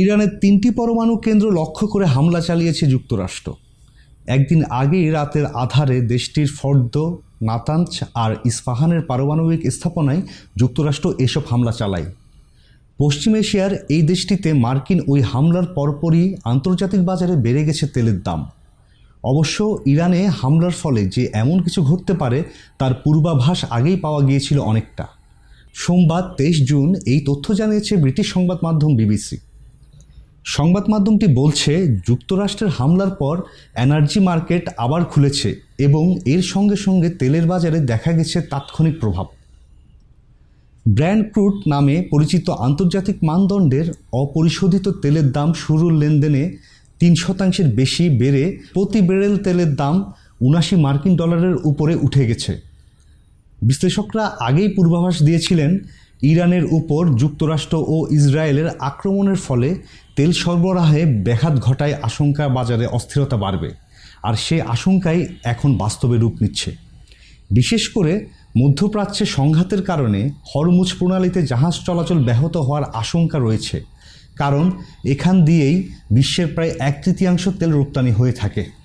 ইরানের তিনটি পরমাণু কেন্দ্র লক্ষ্য করে হামলা চালিয়েছে যুক্তরাষ্ট্র। একদিন আগেই রাতের আধারে দেশটির ফর্দ নাতাঞ্চ আর ইস্পাহানের পারমাণবিক স্থাপনায় যুক্তরাষ্ট্র এসব হামলা চালায়। পশ্চিম এশিয়ার এই দেশটিতে মার্কিন ওই হামলার পরপরই আন্তর্জাতিক বাজারে বেড়ে গেছে তেলের দাম। অবশ্য ইরানে হামলার ফলে যে এমন কিছু ঘটতে পারে, তার পূর্বাভাস আগেই পাওয়া গিয়েছিল অনেকটা। সোমবার তেইশ জুন এই তথ্য জানিয়েছে ব্রিটিশ সংবাদ মাধ্যম বিবিসি। সংবাদ মাধ্যমটি বলছে, যুক্তরাষ্ট্রের হামলার পর এনার্জি মার্কেট আবার খুলেছে এবং এর সঙ্গে সঙ্গে তেলের বাজারে দেখা গেছে তাৎক্ষণিক প্রভাব। ব্র্যান্ড ক্রুড নামে পরিচিত আন্তর্জাতিক মানদণ্ডের অপরিশোধিত তেলের দাম শুরুর লেনদেনে তিন শতাংশের বেশি বেড়ে প্রতি ব্যারেল তেলের দাম উনাশি মার্কিন ডলারের উপরে উঠে গেছে। বিশ্লেষকরা আগেই পূর্বাভাস দিয়েছিলেন ইরানের উপর যুক্তরাষ্ট্র ও ইসরায়েলের আক্রমণের ফলে তেল সরবরাহে ব্যাঘাত ঘটায় আশঙ্কা বাজারে অস্থিরতা বাড়বে। আর সে আশঙ্কাই এখন বাস্তবে রূপ নিচ্ছে। বিশেষ করে মধ্যপ্রাচ্যে সংঘাতের কারণে হরমুজ প্রণালীতে জাহাজ চলাচল ব্যাহত হওয়ার আশঙ্কা রয়েছে। কারণ এখান দিয়েই বিশ্বের প্রায় এক তৃতীয়াংশ তেল রপ্তানি হয়ে থাকে।